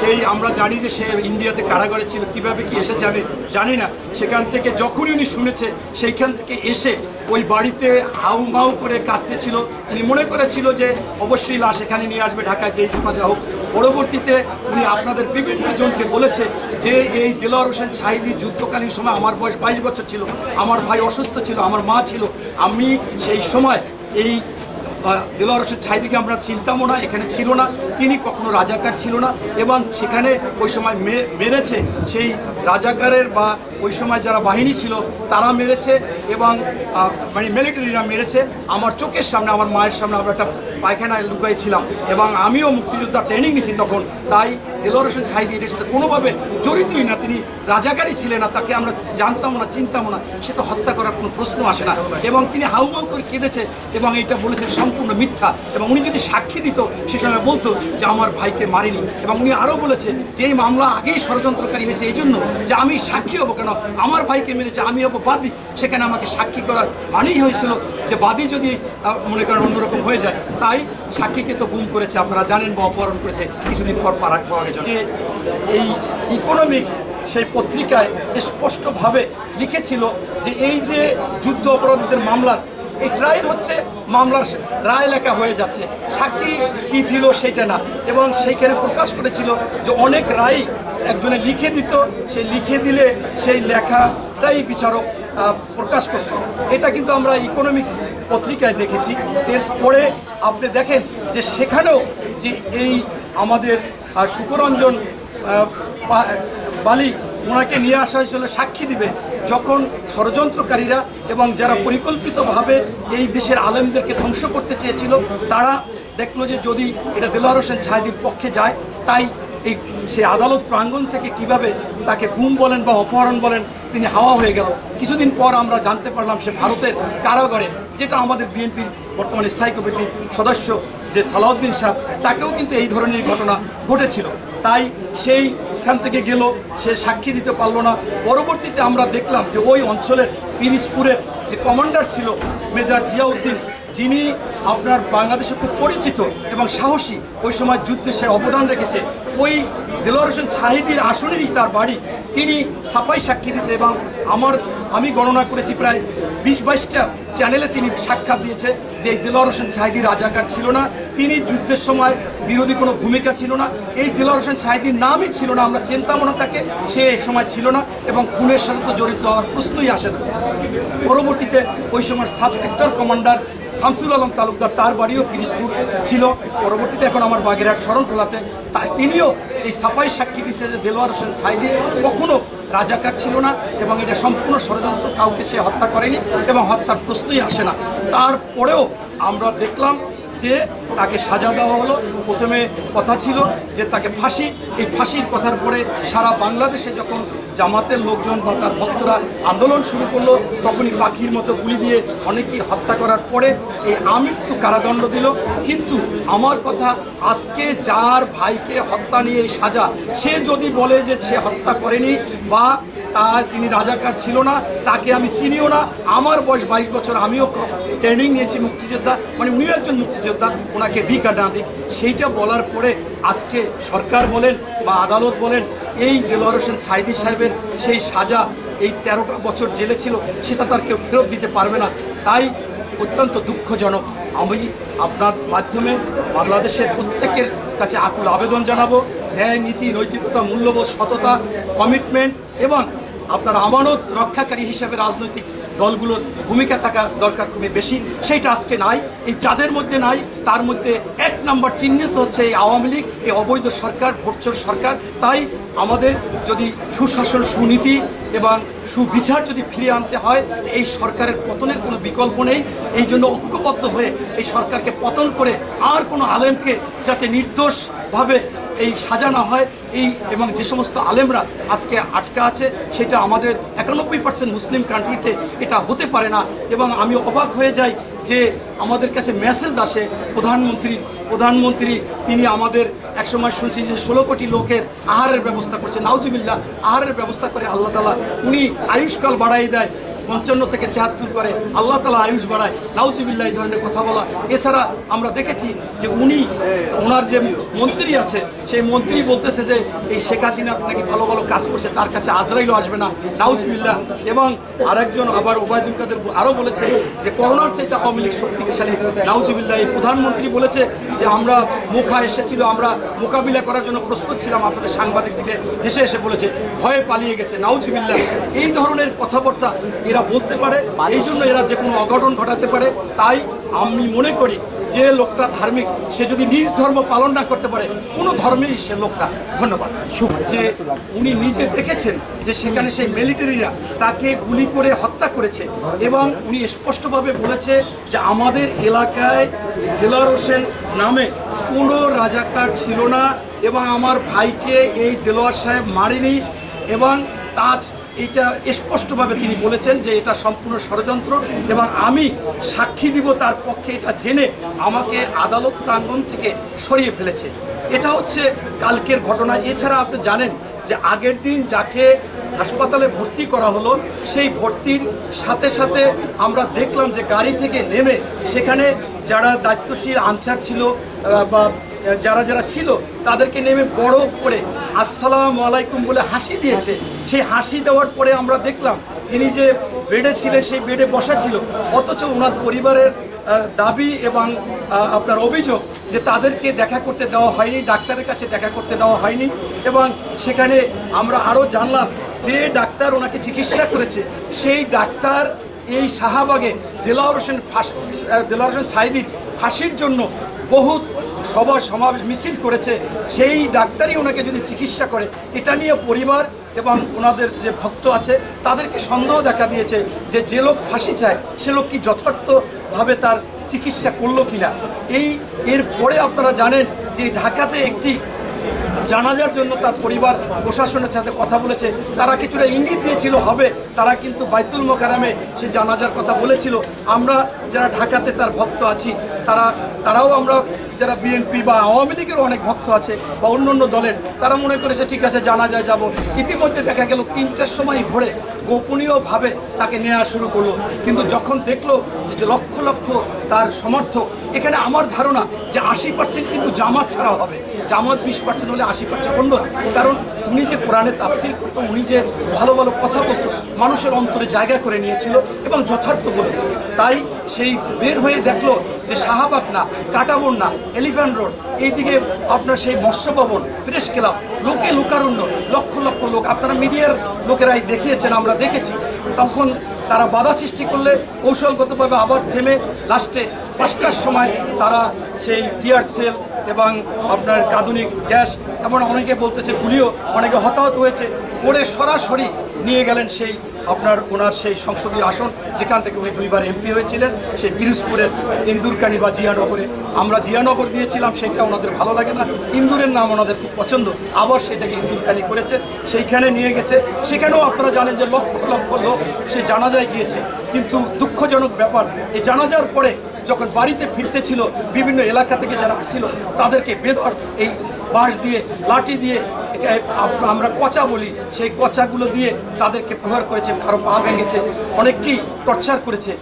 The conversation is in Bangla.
সেই আমরা জানি যে সে ইন্ডিয়াতে কারাগারে ছিল, কীভাবে কি এসে আমি জানি না। সেখান থেকে যখনই উনি শুনেছে, সেইখান থেকে এসে ওই বাড়িতে হাউ মাউ করে কাঁদতেছিল। উনি মনে করেছিল যে অবশ্যই লাশ এখানে নিয়ে আসবে ঢাকায়, যেই যা হোক। পরবর্তীতে উনি আপনাদের বিভিন্ন জনকে বলেছে যে এই দেলোয়ার হোসেন ছাইদি যুদ্ধকালীন সময় আমার বয়স বাইশ বছর ছিল, আমার ভাই অসুস্থ ছিল, আমার মা ছিল। আমি সেই সময় এই দেলোয়ার হোসেন ছাইদিকে আমরা চিনতামও না, এখানে ছিল না। তিনি কখনো রাজাকার ছিল না। এবং সেখানে ওই সময় মেরেছে সেই রাজাকারের বা ওই সময় যারা বাহিনী ছিল, তারা মেরেছে এবং মানে মিলিটারিরা মেরেছে। আমার চোখের সামনে, আমার মায়ের সামনে আমরা একটা পায়খানায় লুকাইছিলাম এবং আমিও মুক্তিযোদ্ধা ট্রেনিং নিছি তখন। তাই দেলোয়ার হোসেন ছাইদি এটার সাথে কোনোভাবে জড়িতই না, তিনি রাজাকারই ছিলেন না, তাকে আমরা জানতাম না চিনতাম না, সে তো হত্যা করার কোনো প্রশ্ন আসে না। এবং তিনি হাউমাউ করে কেঁদেছে এবং এটা বলেছে সম্পূর্ণ মিথ্যা। এবং উনি যদি সাক্ষী দিত, সে সময় বলতো যে আমার ভাইকে মারিনি। এবং উনি আরও বলেছে যে এই মামলা আগেই ষড়যন্ত্রকারী হয়েছে এই জন্য যে আমি সাক্ষী হব কেন? আমার ভাইকে মেরেছে, আমি হব বাদী। সেখানে আমাকে সাক্ষী করার মানেই হয়েছিল যে বাদী যদি মনে করেন অন্যরকম হয়ে যায়, তাই সাক্ষীকে তো গুম করেছে, আপনারা জানেন বা অপহরণ করেছে, কিছুদিন পর পারা পাওয়া গেছে। যে এই ইকোনমিক্স সেই পত্রিকায় স্পষ্টভাবে লিখেছিল যে এই যে যুদ্ধ অপরাধীদের মামলার এই ট্রায়াল হচ্ছে মামলার রায় লেখা হয়ে যাচ্ছে। সাক্ষী কি দিল সেটা না। এবং সেইখানে প্রকাশ করেছিল যে অনেক রায় একজনে লিখে দিত সেই লিখে দিলে সেই লেখাটাই বিচারক প্রকাশ করত। এটা কিন্তু আমরা ইকোনমিক্স পত্রিকায় দেখেছি। এরপরে আপনি দেখেন যে সেখানেও যে এই আমাদের সুকরঞ্জন বালি ওনাকে নিয়ে আসা হয়েছিল, সাক্ষী দিবে। যখন ষড়যন্ত্রকারীরা এবং যারা পরিকল্পিতভাবে এই দেশের আলেমদেরকে ধ্বংস করতে চেয়েছিল তারা দেখল যে যদি এটা দেলোয়ার হোসেন ছায়দির পক্ষে যায় তাই এই সে আদালত প্রাঙ্গণ থেকে কীভাবে তাকে গুম বলেন বা অপহরণ বলেন তিনি হাওয়া হয়ে গেল। কিছুদিন পর আমরা জানতে পারলাম সে ভারতের কারাগারে যেটা আমাদের বিএনপির বর্তমান স্থায়ী কমিটির সদস্য যে সালাউদ্দিন সাহেব তাকেও কিন্তু এই ধরনের ঘটনা ঘটেছিল। তাই সেই এখান থেকে গেল, সে সাক্ষী দিতে পারল না। পরবর্তীতে আমরা দেখলাম যে ওই অঞ্চলের পিরিসপুরের যে কমান্ডার ছিল, মেজর জিয়াউদ্দিন, যিনি আপনার বাংলাদেশে খুব পরিচিত এবং সাহসী, ওই সময় যুদ্ধে সে অবদান রেখেছে। ওই দেলোয়ার হোসেন শাহিদির আসনেরই তার বাড়ি, তিনি সাফাই সাক্ষী দিয়েছে এবং আমার আমি গণনা করেছি প্রায় বিশ, বাইশটা চ্যানেলে তিনি সাক্ষাৎ দিয়েছে যে এই দেলোয়ার হোসেন ছাইদি রাজাকার ছিল না, তিনি যুদ্ধের সময় বিরোধী কোনো ভূমিকা ছিল না, এই দেলোয়ার হোসেন ছাইদির নামই ছিল না, আমরা চিন্তাম না তাকে সে এক সময় ছিল না এবং খুনের সাথে তো জড়িত হওয়ার প্রশ্নই আসে না। পরবর্তীতে ওই সময় sub sector commander Shamsul Alam Talukdar তার বাড়িও পিরিসপুর ছিল। পরবর্তীতে এখন আমার বাগেরহাট শরণখোলাতে তা তিনিও এই সাফাই সাক্ষী দিচ্ছে যে দেলোয়ার হোসেন সাইদি কখনো রাজাকার ছিল না এবং এটা সম্পূর্ণ ষড়যন্ত্র কাউকে সে হত্যা করেনি এবং হত্যার প্রশ্নই আসে না। তারপরেও আমরা দেখলাম যে তাকে সাজা দেওয়া হলো। প্রথমে কথা ছিল যে তাকে ফাঁসি। এই ফাঁসির কথার পরে সারা বাংলাদেশে যখন জামাতের লোকজন বা তার ভক্তরা আন্দোলন শুরু করল, তখনই পাখির মতো গুলি দিয়ে অনেকেই হত্যা করার পরে এই আমৃত্যু কারাদণ্ড দিল। কিন্তু আমার কথা, আজকে যার ভাইকে হত্যা নিয়ে সাজা, সে যদি বলে যে সে হত্যা করেনি বা তার তিনি রাজাকার ছিল না, তাকে আমি চিনিও না। আমার বয়স বাইশ বছর, আমিও ট্রেনিং নিয়েছি মুক্তিযোদ্ধা মানে উনিও একজন মুক্তিযোদ্ধা, ওনাকে দিক আর না দিক। সেইটা বলার পরে আজকে সরকার বলেন বা আদালত বলেন, এই দেলোয়ার হোসেন সাইদি সাহেবের সেই সাজা, এই তেরোটা বছর জেলে ছিল, সেটা তার কেউ ফেরত দিতে পারবে না। তাই অত্যন্ত দুঃখজনক। আমি আপনার মাধ্যমে বাংলাদেশের প্রত্যেকের কাছে আকুল আবেদন জানাব। ন্যায় নীতি, নৈতিকতা, মূল্যবোধ, সততা কমিটমেন্ট এবং আপনার আমানত রক্ষাকারী হিসেবে রাজনৈতিক দলগুলোর ভূমিকা থাকা দরকার খুবই বেশি। সেইটা আজকে নাই, এই যাদের মধ্যে নাই, তার মধ্যে এক নম্বর চিহ্নিত হচ্ছে এই আওয়ামী লীগ, এই অবৈধ সরকার, ভোটচোর সরকার। তাই আমাদের যদি সুশাসন, সুনীতি এবং সুবিচার যদি ফিরিয়ে আনতে হয়, এই সরকারের পতনের কোনো বিকল্প নেই। এই জন্য ঐক্যবদ্ধ হয়ে এই সরকারকে পতন করে আর কোনো আলেমকে যাতে নির্দোষভাবে এই সাজানো হয়, এই এবং যে সমস্ত আলেমরা আজকে আটকা আছে, সেটা আমাদের একানব্বই পার্সেন্ট মুসলিম কান্ট্রিতে এটা হতে পারে না। এবং আমি অবাক হয়ে যাই যে আমাদের কাছে মেসেজ আসে প্রধানমন্ত্রী প্রধানমন্ত্রী, তিনি আমাদের একসময় শুনছি যে ষোলো কোটি লোকের আহারের ব্যবস্থা করছে। নাউজিবিল্লা আহারের ব্যবস্থা করে আল্লাহ তালা উনি আয়ুষ্কাল বাড়াই দেয়। পঞ্চান্ন থেকে তেহাত্তর করে আল্লাহ তালা আয়ুষ বাড়ায়। নাউজিবিল্লাহ এই ধরনের কথা বলা। এছাড়া আমরা দেখেছি যে উনি, ওনার যে মন্ত্রী আছে, সেই মন্ত্রী বলতেছে যে এই শেখ হাসিনা নাকি ভালো ভালো কাজ করছে, তার কাছে আজরাইলও আসবে না। নাউজিবিল্লাহ। এবং আরেকজন আবার ওবায়দুল কাদের আরও বলেছে যে করোনার চাইতে আওয়ামী লীগ শক্তিশালী। নাউজিবিল্লাহ এই প্রধানমন্ত্রী বলেছে যে আমরা মুখা এসেছিল, আমরা মোকাবিলা করার জন্য প্রস্তুত ছিলাম, আপনাদের সাংবাদিক দিকে হেসে এসে বলেছে, ভয়ে পালিয়ে গেছে। নাউজিবিল্লাহ, এই ধরনের কথাবার্তা এরা বলতে পারে, এই জন্য এরা যে কোনো অঘটন ঘটাতে পারে। তাই আমি মনে করি যে লোকটা ধার্মিক, সে যদি নিজ ধর্ম পালন না করতে পারে, কোনো ধর্মেরই সে লোকটা ধন্যবাদ। যে উনি নিজে দেখেছেন যে সেখানে সেই মিলিটারিরা তাকে গুলি করে হত্যা করেছে এবং উনি স্পষ্টভাবে বলেছে যে আমাদের এলাকায় দেলার হোসেন নামে কোনো রাজাকার ছিল না এবং আমার ভাইকে এই দেলোয়ার সাহেব মারেনি এবং তাজ এটা স্পষ্টভাবে তিনি বলেছেন যে এটা সম্পূর্ণ ষড়যন্ত্র এবং আমি সাক্ষী দিব তার পক্ষে এটা জেনে আমাকে আদালত প্রাঙ্গণ থেকে সরিয়ে ফেলেছে। এটা হচ্ছে কালকের ঘটনা। এছাড়া আপনি জানেন যে আগের দিন যাকে হাসপাতালে ভর্তি করা হলো, সেই ভর্তির সাথে সাথে আমরা দেখলাম যে গাড়ি থেকে নেমে সেখানে যারা দায়িত্বশীল আনসার ছিল বা যারা যারা ছিল, তাদেরকে নেমে বড় করে আসসালামু আলাইকুম বলে হাসি দিয়েছে। সেই হাসি দেওয়ার পরে আমরা দেখলাম, তিনি যে বেডে ছিলেন, সেই বেডে বসা ছিল। অথচ ওনার পরিবারের দাবি এবং আপনার অভিযোগ যে তাদেরকে দেখা করতে দেওয়া হয়নি, ডাক্তারের কাছে দেখা করতে দেওয়া হয়নি এবং সেখানে আমরা আরও জানলাম যে ডাক্তার ওনাকে চিকিৎসা করেছে, সেই ডাক্তার এই শাহবাগে দেলাওয়ার হোসেন ফাঁস দেলাওয়ার হোসেন সাইদির ফাঁসির জন্য বহুত সভা সমাবেশ মিছিল করেছে, সেই ডাক্তারই ওনাকে যদি চিকিৎসা করে, এটা নিয়ে পরিবার এবং ওনাদের যে ভক্ত আছে, তাদেরকে সন্দেহ দেখা দিয়েছে যে যে লোক ফাঁসি চায়, সে লোক কি যথার্থভাবে তার চিকিৎসা করল কিনা? এই, এর পরে আপনারা জানেন যে ঢাকাতে একটি জানাজার জন্য তার পরিবার প্রশাসনের সাথে কথা বলেছে। তারা কিছুটা ইঙ্গিত দিয়েছিল, হবে, তারা কিন্তু বাইতুল মোকারামে সে জানাজার কথা বলেছিল। আমরা যারা ঢাকাতে তার ভক্ত আছি তারা, তারাও আমরা যারা বিএনপি বা আওয়ামী লীগের অনেক ভক্ত আছে বা অন্য অন্য দলের, তারা মনে করেছে ঠিক আছে, জানা যায়, যাব। ইতিমধ্যে দেখা গেল তিনটার সময় ভোরে গোপনীয়ভাবে তাকে নেওয়া শুরু করল। কিন্তু যখন দেখল যে লক্ষ লক্ষ তার সমর্থক এখানে আমার ধারণা যে আশি পার্সেন্ট কিন্তু জামাত ছাড়া হবে। জামাত বিশ পার্সেন্ট হলে আশি পার্সেন্ট অন্যরা কারণ উনি যে কোরআনে তাফসিল করতো, উনি যে ভালো ভালো কথা বলতো, মানুষের অন্তরে জায়গা করে নিয়েছিল এবং যথার্থ বলতো তাই সেই বের হয়ে দেখল যে শাহবাগ না কাটাবন না, এলিফ্যান্ট রোড, এইদিকে আপনার সেই মৎস্য ভবন প্রেস ক্লাব, লোকে লোকারণ্য, লক্ষ লক্ষ লোক। আপনারা মিডিয়ার লোকেরাই দেখিয়েছেন, আমরা দেখেছি। তখন তারা বাধা সৃষ্টি করলে কৌশলগতভাবে আবার থেমে লাস্টে পাঁচটার সময় তারা সেই টিয়ার সেল এবং আপনার কাঁদুনিক গ্যাস এমন অনেকে বলতেছে, গুলিও অনেকে হতাহত হয়েছে। করে সরাসরি নিয়ে গেলেন সেই আপনার ওনার সেই সংসদীয় আসন, যেখান থেকে উনি দুইবার এমপি হয়েছিলেন, সেই পিরোজপুরের ইন্দুরকানি বা জিয়ানগরে। আমরা জিয়ানগর দিয়েছিলাম সেটা ওনাদের ভালো লাগে না। ইন্দুরের নাম ওনাদের খুব পছন্দ। আবার সেটাকে ইন্দুরকানি করেছে, সেইখানে নিয়ে গেছে। সেখানেও আপনারা জানেন যে লক্ষ লক্ষ লোক সেই জানাজায় গিয়েছে। কিন্তু দুঃখজনক ব্যাপার, এই জানাজার পরে যখন বাড়িতে ফিরতে ছিল বিভিন্ন এলাকা থেকে যারা আসছিল, তাদেরকে বেধর এই বাঁশ দিয়ে, লাঠি দিয়ে আমরা কচা বলি, সেই কচাগুলো দিয়ে তাদেরকে প্রহার করেছে কারও পা ভেঙেছে, অনেককেই টর্চার করেছে।